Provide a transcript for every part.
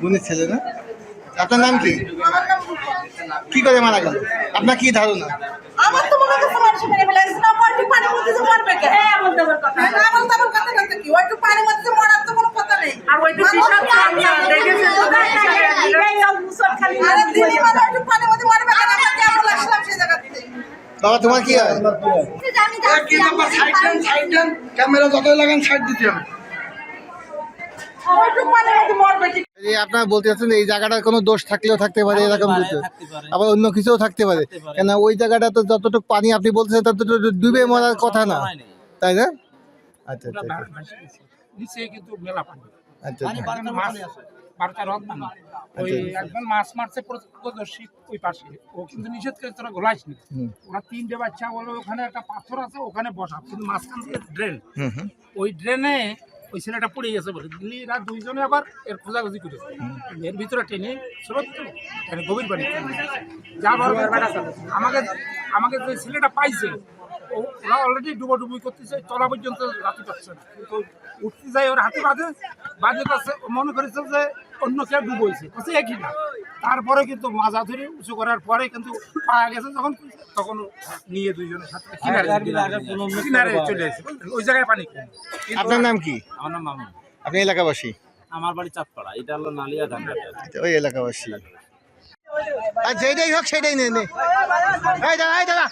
বোনের ছেলে না? আপনার নাম কি? আমার নাম রূপা। কি করে মারা গেল? আপনার কি ধারণা? আমার তো মনে হচ্ছে মানুষ মেরে ফেলে গেছে। না ওইটু পানির মধ্যে যে মরবে কে? হ্যাঁ এমন তেমন কথা না এমন তেমন কথা না কি? ওইটু পানির মধ্যে মরার তো কোনো কথা নেই। আর ওইটু কৃষক দেখেছে আরে দিদি মানে ওইটু পানির মধ্যে মরবে কেন আমরা কেমন লাগছিলাম সেই জায়গাতে বাবা তোমার কি হয়? ক্যামেরা যতই লাগান সাইড দিতে হবে। আপনার বলতে চাচ্ছেন এই জায়গাটার কোনো দোষ থাকলেও থাকতে পারে এরকম কিছু? আবার অন্য কিছুও থাকতে পারে। কেন ওই জায়গাটা তো যতটুকু পানি আপনি বলছেন ততটুকু ডুবে মরার কথা না। তাই না? আচ্ছা আচ্ছা আচ্ছা। কিন্তু মেলা পানি। আচ্ছা আচ্ছা। বারোটা রথ ওই মাছ মারছে ওই পাশে। ও কিন্তু নিষেধ করে তোরা গোলাইস নি। ওরা তিনটে বাচ্চা বলে ওখানে একটা পাথর আছে ওখানে বসা। কিন্তু মাঝখান থেকে ড্রেন হুম হুম। ওই ড্রেনে ওই ছেলেটা পড়ে গেছে বলে রাত দুইজনে আবার এর খোঁজাখুঁজি করেছে। এর ভিতরে টেনে স্রোত গভীর বাড়ি যা আমাকে আমাকে যে ছেলেটা পাইছে ওরা অলরেডি ডুবোডুবি করতেছে, চলা পর্যন্ত রাতে পাচ্ছে না। উঠতে যায়, ওর হাতে বাঁধে বাঁধে মনে করেছে যে অন্য কেউ ডুবইছে বলছে একই না। তারপরে কিন্তু মাজা ধরে উঁচু করার পরে কিন্তু পাওয়া গেছে যখন তখন নিয়ে দুইজনের সাথে কিনারে কিনারে চলে এসেছে ওই জায়গায় পানি আপনার নাম কি? আমার নাম মামুন। আপনি এলাকাবাসী? আমার বাড়ি চাঁদপাড়া এটা হলো নালিয়া ধান আচ্ছা, ওই এলাকাবাসী। আর যেটাই হোক সেটাই নে নে। এই দাঁড়া এই দাঁড়া।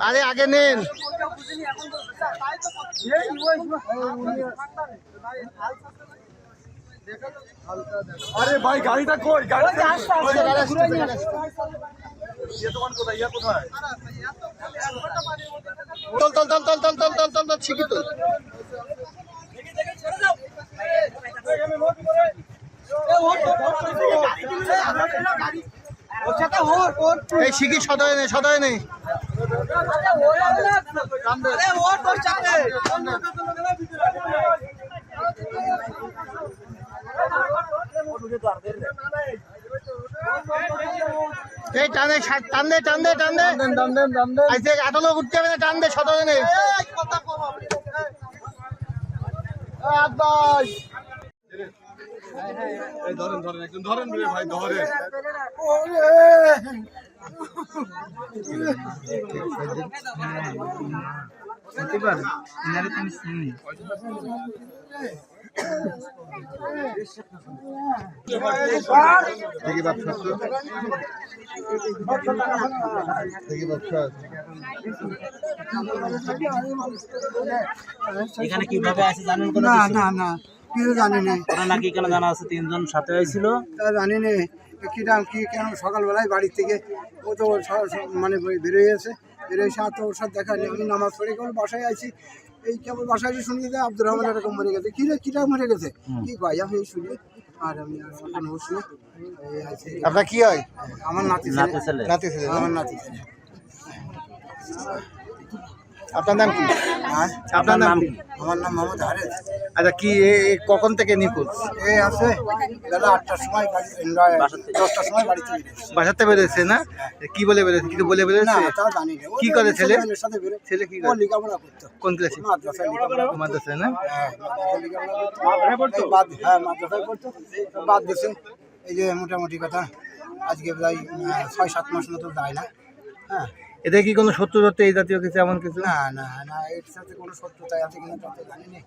আরে আগে নেন আরে ভাই গাড়িটা কই গাড়িটা তল তল তল তল তল তল তল তল তল শিখি তোল এই শিখি সদয় নেই সদয় নেই এই টানে টান দে টান দে টান দে। দাম দেন দাম দেন আইসে এত লোক উঠতে হবে না টান দে সদয় নেই ধরেন ধরেন একজন ধরেন ভাই ধরেন। দেখি ব্যবসা দেখি ব্যবসা এখানে কীভাবে আছে জানেন না না না কিছু জানি না নাকি কেন জানা আছে তিনজন সাথে হয়েছিল। তা জানি না কিটা কি কেন সকালবেলায় বাড়ি থেকে ও তো মানে বেরোয় আছে বেরোয় এসে আর তো ওর সাথে দেখা নেই আমি নামাজ পড়ে কেবল বাসায় আছি এই কেবল বাসায় এসে শুনি যে আব্দুর রহমান এরকম মরে গেছে। কি রে কিটা মরে গেছে? কি কয় আমি শুনি আর আমি আর কোনো। আপনার কি হয়? আমার নাতি নাতি ছেলে ছেলে। নাতি ছেলে। আমার নাতি ছেলে। আপনার নাম কি? আপনার নাম কি? আমার নাম মোহাম্মদ হারেস আচ্ছা কি এ- এ কখন থেকে নিখোঁজ? এই আছে বেলা আটটার সময় বাড়ি দশটার সময় বাড়ি চলে গেছে বাসাতে বেরোচ্ছে না? কি বলে বেরোচ্ছে কিছু বলে না বেরোচ্ছে তা জানি না। ও কি করে ছেলে? ছেলেমেয়ের সাথে বেরো ছেলে কি ও লেখাপড়া করতো। কোন ক্লাসে? মাদ্রাসায় লেখাপড়া করতো। মাদ্রাসায় না? হ্যাঁ, মাদ্রাসায় লেখাপড়া করতো। এই বাদ- হ্যাঁ, মাদ্রাসায় পড়তো। তো বাদ দিছে। এই যে মোটামুটি কথা আজকে প্রায় আহ, ছয় সাত মাস মতো যায় না। হ্যাঁ। এটা কি কোনো সত্য ধরতে এই জাতীয় কিছু এমন কিছু? না না না এর সাথে কোনো শত্রুতা আছে কিনা তো জানি না।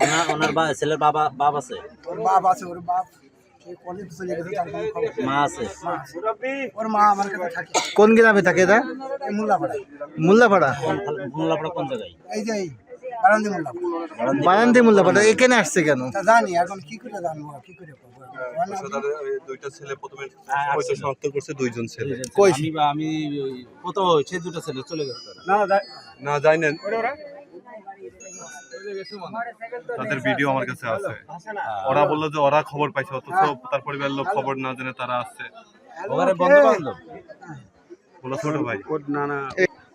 হ্যাঁ, কোন গ্রামে থাকে এটা? মোল্লাপাড়া? মোল্লাপাড়া কোন জায়গায়? এই যে বারান্দি মোল্লাপাড়া বারান্তি মোল্লাপাড়া এখানে আসছে কেন? তা জানি এখন কি করে জানব কি করে করব? দুইটা ছেলে প্রথমে হয়তো শনাক্ত করছে দুইজন ছেলে। কই? আমি বা আমি ওই কত সে দুটো ছেলে চলে গেছে তারা। না জানেন তাদের ভিডিও আমার কাছে আছে। ওরা বলল যে ওরা খবর পাইছে অথচ তার পরিবারের লোক খবর না জেনে তারা আসছে। ওখানে বন্ধু বান্ধব বলো ছোট ভাই।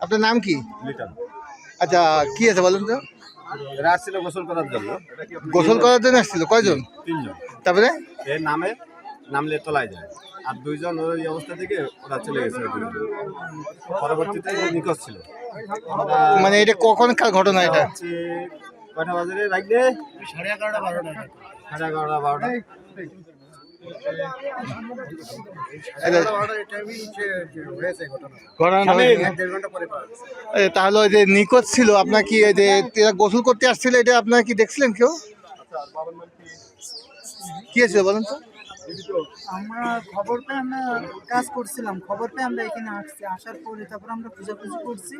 আপনার নাম কি? আচ্ছা কি আছে বলেন তো? এরা আসছিল গোসল করার জন্য। গোসল করার জন্য আসছিল? কয়জন? তিনজন। তারপরে? এর নামে নামলে তোলায় যায়। আর দুইজন ওই অবস্থা থেকে ওরা চলে গেছে পরবর্তীতে নিখোঁজ ছিল। মানে এটা কখনকার ঘটনা এটা? কয়টা বাজারে রাখলে সাড়ে এগারোটা বারোটা। সাড়ে এগারোটা বারোটা। তাহলে ওই যে নিখোঁজ ছিল আপনার কি এই যে এরা গোসল করতে আসছিল এটা আপনার কি দেখছিলেন কেউ? কি আছে বলেন তো? আমরা খবর পেয়ে আমরা কাজ করছিলাম। খবর পেয়ে আমরা এখানে আসছি। আসার পরে তারপর আমরা খোঁজাখুঁজি করছি।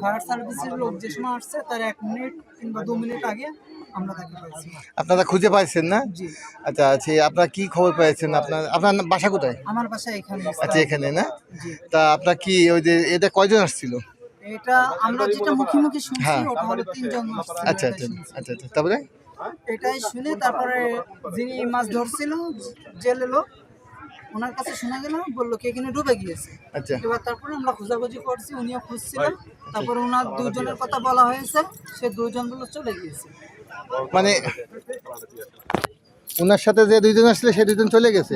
ফায়ার সার্ভিসের লোক যে সময় আসছে তার এক মিনিট কিংবা দু মিনিট আগে আপনারা খুঁজে পাইছেন না? আচ্ছা আচ্ছা আপনার কি খবর পেয়েছেন? আপনার আপনার বাসা কোথায়? আমার বাসা এখানে। আচ্ছা এখানে না? তা আপনার কি ওই যে এটা কয়জন আসছিল? এটা আমরা যেটা মুখোমুখি শুনছি হ্যাঁ। ওটা হলো তিনজন আচ্ছা আচ্ছা আচ্ছা আচ্ছা। তারপরে? এটাই শুনে তারপরে যিনি মাছ ধরছিল জেলে লোক ওনার কাছে শোনা গেল বলল কে এখানে ডুবে গিয়েছে। আচ্ছা। এবার তারপরে আমরা খোঁজাখুঁজি করছি উনিও খুঁজছিলেন তারপরে ওনার দুজনের কথা বলা হয়েছে সে দুজন বলে চলে গিয়েছে। মানে ওনার সাথে যে দুইজন আসলে সে দুইজন চলে গেছে।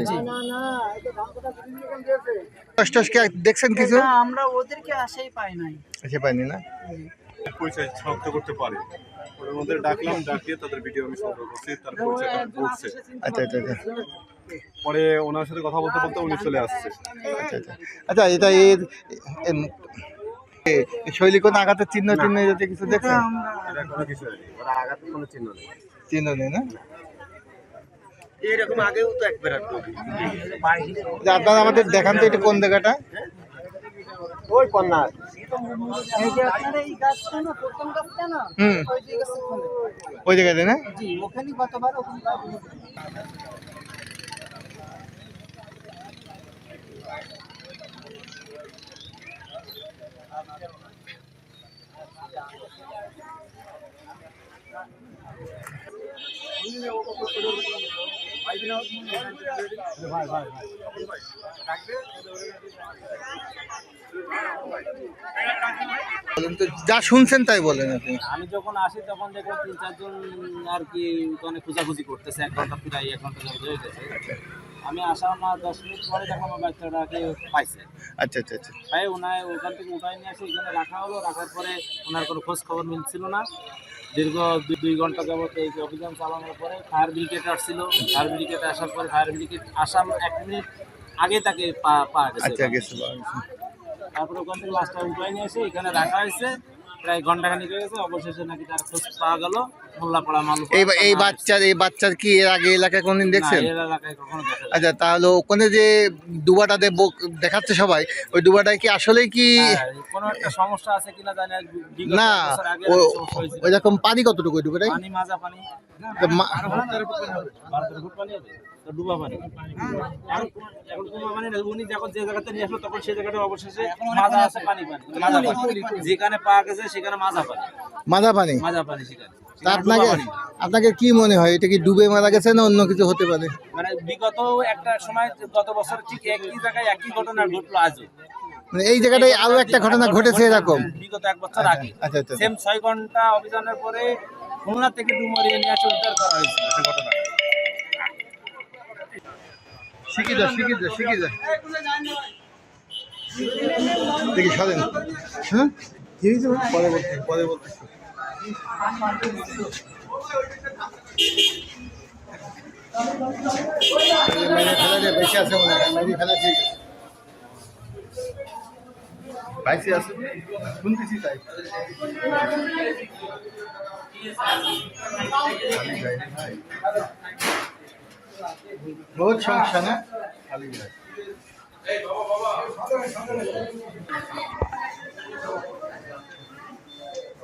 দেখছেন কিছু? আমরা ওদেরকে আশাই পাই নাই। পাইনি না? পরিচয় শনাক্ত করতে পারে। ওদের মধ্যে ডাকলাম ডাকিয়ে তাদের ভিডিও আমি সংগ্রহ করছি তার পরিচয়টা বলছে। আচ্ছা আচ্ছা আচ্ছা। পরে ওনার সাথে কথা বলতে বলতে উনি চলে আসছে। আচ্ছা আচ্ছা। আচ্ছা এটা এর শৈলী কোনো আঘাতের চিহ্ন চিহ্ন যাতে কিছু দেখছেন? চিহ্ন নেই। না? এরকম আগেও তো একবার আপনারা আমাদের দেখান তো এটা কোন জায়গাটা। ওই হুম। ওই জায়গাতে না? জি ওখানে গতবার যা শুনছেন তাই বলেন আপনি। আমি যখন আসি তখন দেখলাম তিন চারজন আর কি ওখানে খোঁজাখুঁজি করতেছে, এক ঘণ্টা প্রায় এক ঘণ্টা হয়ে গেছে আমি আসার আমার দশ মিনিট পরে দেখলাম আমার বাচ্চাটাকে পাইছে। আচ্ছা আচ্ছা আচ্ছা। তাই ওনার ওখান থেকে উঠাই নিয়ে এসে এখানে রাখা হলো রাখার পরে ওনার কোনো খোঁজ খবর মিলছিল না। দীর্ঘ দুই দুই ঘণ্টা যাবত এই অভিযান চালানোর পরে ফায়ার ব্রিগেড আসছিল। ফায়ার ব্রিগেড আসার পরে ফায়ার ব্রিগেড আসার এক মিনিট আগে তাকে পা- পাওয়া গেছে। আচ্ছা গেছে। তারপরে ওখান থেকে লাস্টটা উঠাই নিয়ে এসে এখানে রাখা হয়েছে। প্রায় ঘন্টাখানিক হয়ে গেছে অবশেষে নাকি তার খোঁজ পাওয়া গেল। মোল্লাপাড়া মালু এই এই বাচ্চার এই বাচ্চার কি এর আগে এলাকায় কোনদিন দেখছেন? আচ্ছা তাহলে ওখানে যে ডুবাটাতে বোক- দেখাচ্ছে সবাই ওই ডুবাটায় কি আসলে কি কোনো একটা সমস্যা আছে কিনা জানি না বিগত না এক বছর আগে ও- একটা সমস্যা হয়েছিল। ওইরকম পানি কতটুকু ওই ডুবাটায় পানি মাজা পানি। ডুবা এখন ডুবা উনি যখন যে জায়গাতে নিয়ে আসলো তখন সেই জায়গাটা অবশেষে মাজা আছে পানি পানি। মাজা পানি। যেখানে পাওয়া গেছে সেখানে মাজা পানি। মাদা পানি? মাজা পানি সেখানে। তা সেখানে ডুবা আপনাকে আপনাকে কি মনে হয়? এটা কি ডুবে মারা গেছে না অন্য কিছু হতে পারে? মানে বিগত একটা সময় গত বছর ঠিক একই জায়গায় একই ঘটনা ঘটলো আজও। মানে এই জায়গাটায় আরও একটা ঘটনা ঘটেছে এরকম। বিগত এক বছর আগে। আচ্ছা আচ্ছা সেম ছয় ঘণ্টা অভিযানের পরে খুলনা থেকে ডুমরিয়ে নিয়ে আসে উদ্ধার করা হয়েছিল সে ঘটনা। শিখে যা শিখে যা শিখে যা দেখি হ্যাঁ? কি হয়েছে? পরে বলতে পরে বলতে বাইসে আছে শুনতেছি তাই বহুত সমস্যা না খালি যায়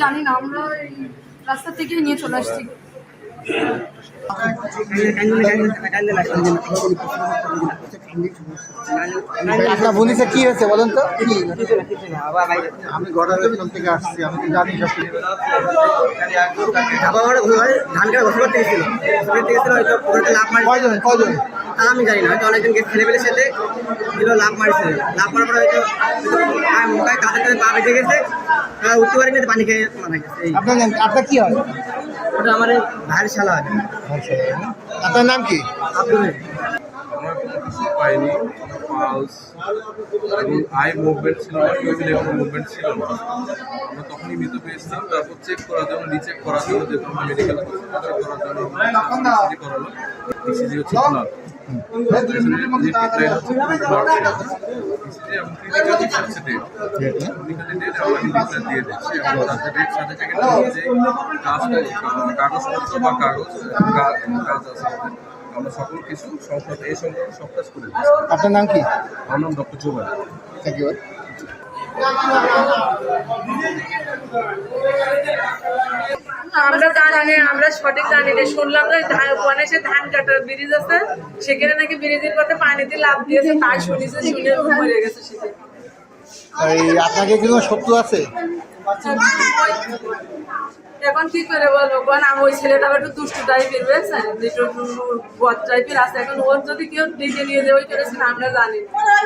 জানি না আমরা রাস্তা থেকে নিয়ে চলে আসছি। আপনার বনিসে কি হয়েছে বলেন তো? কি আমি গড়াবের থেকে আসছি আমি তো জানি সব। ধান কাটা ঘোষণা হয়তো লাভ মারি কয়জন কয়জন? তা আমি জানি না হয়তো অনেকজনকে ছেলে পেলে সাথে দিল লাভ মারিছে। লাভ মারার পরে হয়তো আর মুখায় কাঁধে কাঁধে পা বেঁচে গেছে তারা উঠতে পারিনি পানি খেয়ে মারা গেছে। আপনার আপনার কি হয়? ওটা আমার ভাইয়ের শালা হয় আপনার নাম কি? আব্দুল আমরা কোনো কিছু পাইনি পালস এবং আই মুভমেন্ট ছিল না টিউবিল মুভমেন্ট ছিল না। আমরা তখনই মৃত পেয়েছিলাম তারপর চেক করার জন্য রিচেক করার জন্য যে কোনো মেডিকেল করার জন্য করালো ইসিজি হচ্ছে ব্লাড কাগজপত্র বা কাগজ কাজ আছে আমরা সকল কিছু এই সব কাজ করে দিচ্ছি আপনার নাম কি? আমার নাম ডক্টর জুবাই থ্যাংক ইউ আমরা জানি আমরা সঠিক জানি না শুনলাম যে ওখানে সে ধান কাটার ব্রিজ আছে সেখানে নাকি ব্রিজের পথে পানিতে লাভ দিয়েছে তাই শুনেছে শুনে মরে গেছে সেখানে এই আপনাকে কি কোনো শত্রু আছে? এখন কি করে বলব কারণ আমি ওই ছেলেটা একটু দুষ্টু টাইপের বুঝেছেন? বদ টাইপের আছে এখন ওর যদি কেউ ডেকে নিয়ে যাবে করেছেন আমরা জানি।